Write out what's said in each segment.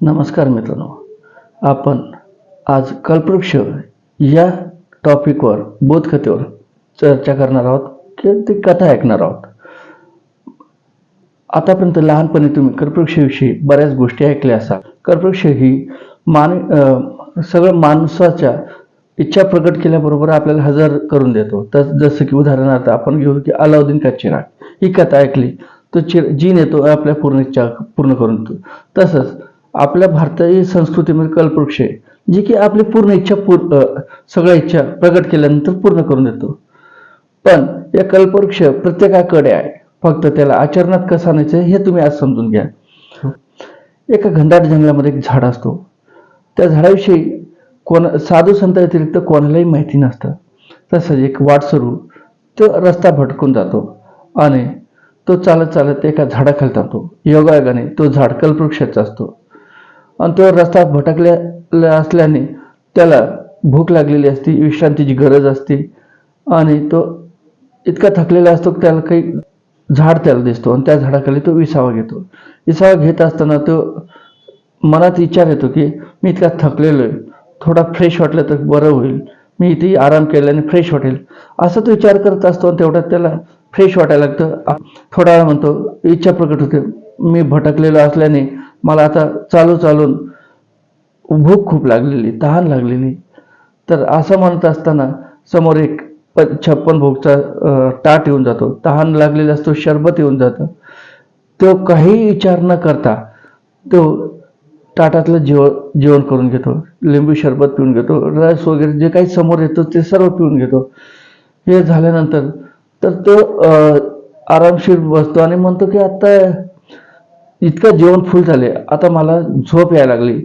नमस्कार मित्रांनो. आपण आज कल्पवृक्ष या टॉपिकवर बोधकथेवर चर्चा करणार आहोत किंवा ती कथा ऐकणार आहोत. आतापर्यंत लहानपणी तुम्ही कल्पवृक्षाविषयी बऱ्याच गोष्टी ऐकल्या असाल. कल्पवृक्ष ही मान सगळं माणसाच्या इच्छा प्रकट केल्याबरोबर आपल्याला हजर करून देतो. तर जसं की उदाहरणार्थ आपण घेऊ की अलाउद्दीन का चिराग ही कथा ऐकली तो चिर जीन येतो आपल्या पूर्ण इच्छा पूर्ण करून देतो. तसंच आपल्या भारतीय संस्कृतीमध्ये कल्पवृक्ष आहे जी की आपली पूर्ण इच्छा पूर सगळ्या इच्छा प्रकट केल्यानंतर पूर्ण करून देतो. पण या कल्पवृक्ष प्रत्येकाकडे आहे. फक्त त्याला आचरणात कसं आणायचं हे तुम्ही आज समजून घ्या. एका घनदाट जंगलामध्ये एक झाड असतो. त्या झाडाविषयी कोण साधू संत व्यतिरिक्त कोणालाही माहिती नसतं. तसंच एक वाटसरू तो रस्ता भटकून जातो आणि तो चालत चालत एका झाडाखाली जातो. योगायोगाने तो झाड कल्पवृक्षाचा असतो. आणि तो रस्ता भटकलेला असल्याने त्याला भूक लागलेली असते विश्रांतीची गरज असते. आणि तो इतका थकलेला असतो की त्याला काही झाड त्याला दिसतो आणि त्या झाडाखाली तो विसावा घेतो. विसावा घेत असताना तो मनात विचार येतो की मी इतका थकलेलो आहे. थोडा फ्रेश वाटलं तर बरं होईल. मी इथे आराम केल्याने फ्रेश वाटेल. असं तो विचार करत असतो आणि तेवढ्यात त्याला फ्रेश वाटायला लागतं. थोडा वेळा म्हणतो इच्छा प्रकट होते. मी भटकलेलो असल्याने मला आता चालू चालून भूक खूप लागलेली तहान लागलेली. तर असं म्हणत असताना समोर एक प- छप्पन भोगचा ताट येऊन जातो. तहान लागलेला असतो शरबत येऊन जातं. तो काही विचार न करता तो ताटातलं जेव जेवण करून घेतो. लिंबू शरबत पिऊन घेतो. रस वगैरे जे काही समोर येतो ते सर्व पिऊन घेतो. हे झाल्यानंतर तर तो आरामशीर बसतो आणि म्हणतो की आता इतकं जेवण फुल झाले. आता मला झोप यायला लागली.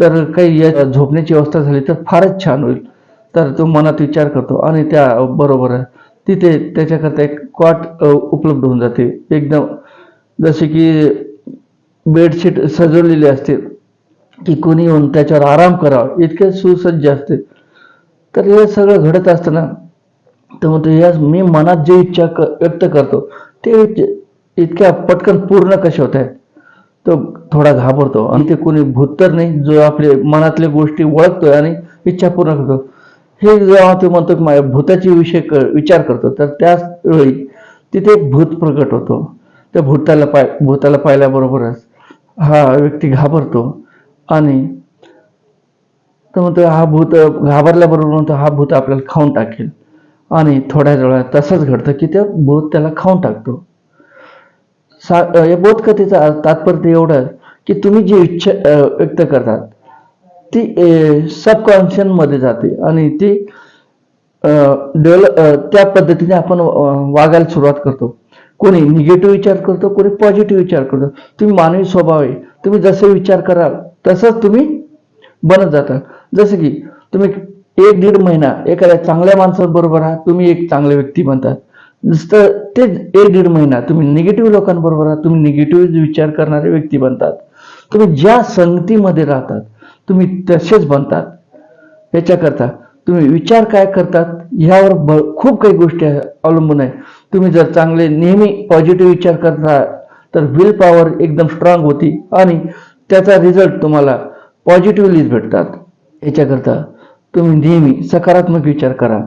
तर काही या झोपण्याची व्यवस्था झाली तर फारच छान होईल. तर तो मनात विचार करतो आणि त्या बरोबर तिथे त्याच्याकरता एक कॉट उपलब्ध होऊन जाते. एकदम जसे की बेडशीट सजवलेली असते. की कोणी येऊन त्याच्यावर आराम करावा. इतके सुसज्ज असते. तर हे सगळं घडत असताना तर म्हणतो या मी मनात जे इच्छा क- व्यक्त करतो ते इतक्या पटकन पूर्ण कसे होत आहेत? तो थोडा घाबरतो आणि ते कोणी भूत तर नाही जो आपले मनातल्या गोष्टी ओळखतोय आणि इच्छा पूर्ण करतो. हे जेव्हा तो म्हणतो की माझ्या भूताची विषय क- विचार करतो तर त्याच वेळी तिथे एक भूत प्रकट होतो. त्या भूताला पाय भूताला पाहिल्याबरोबरच हा व्यक्ती घाबरतो आणि तर म्हणतो हा भूत घाबरल्याबरोबर म्हणतो हा भूत आपल्याला खाऊन टाकेल. आणि थोड्या वेळा तसंच घडतं की त्या भूत त्याला खाऊन टाकतो. सा या बोधकथेचा तात्पर्य एवढं की तुम्ही जी इच्छा व्यक्त करतात ती सबकॉन्शियनमध्ये जाते आणि ती डेव्हलप त्या पद्धतीने आपण वागायला सुरुवात करतो. कोणी निगेटिव्ह विचार करतो कोणी पॉझिटिव्ह विचार करतो. तुम्ही मानवी स्वभाव आहे तुम्ही जसे विचार कराल तसंच तुम्ही बनत जाता. जसं की तुम्ही एक दीड महिना एखाद्या चांगल्या माणसाबरोबर आहात तुम्ही एक चांगले व्यक्ती बनतात नुसतं ते एक दीड महिना तुम्ही निगेटिव्ह लोकांबरोबर तुम्ही निगेटिव्ह विचार करणारे व्यक्ती बनतात. तुम्ही ज्या संगतीमध्ये राहतात तुम्ही तसेच बनतात. याच्याकरता तुम्ही विचार काय करतात ह्यावर ब- खूप काही गोष्टी अवलंबून आहे. तुम्ही जर चांगले नेहमी पॉझिटिव्ह विचार करता तर विल पॉवर एकदम स्ट्रॉंग होती आणि त्याचा रिझल्ट तुम्हाला पॉझिटिव्हलीच भेटतात. याच्याकरता तुम्ही नेहमी सकारात्मक विचार करा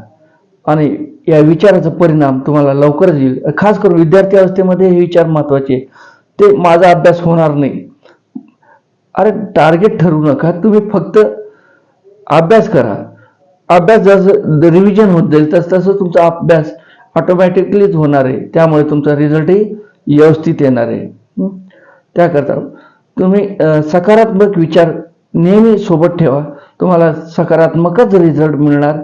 आणि या विचाराचा परिणाम तुम्हाला लवकरच येईल. खास करून विद्यार्थी अवस्थेमध्ये हे विचार महत्त्वाचे ते माझा अभ्यास होणार नाही. अरे टार्गेट ठरवू नका. तुम्ही फक्त अभ्यास करा. अभ्यास जसं रिव्हिजन होत जाईल तस तसं तुमचा अभ्यास ऑटोमॅटिकलीच होणार आहे. त्यामुळे तुमचा रिझल्टही व्यवस्थित येणार आहे. त्याकरता तुम्ही सकारात्मक विचार नेहमी सोबत ठेवा. तुम्हाला सकारात्मकच रिझल्ट मिळणार.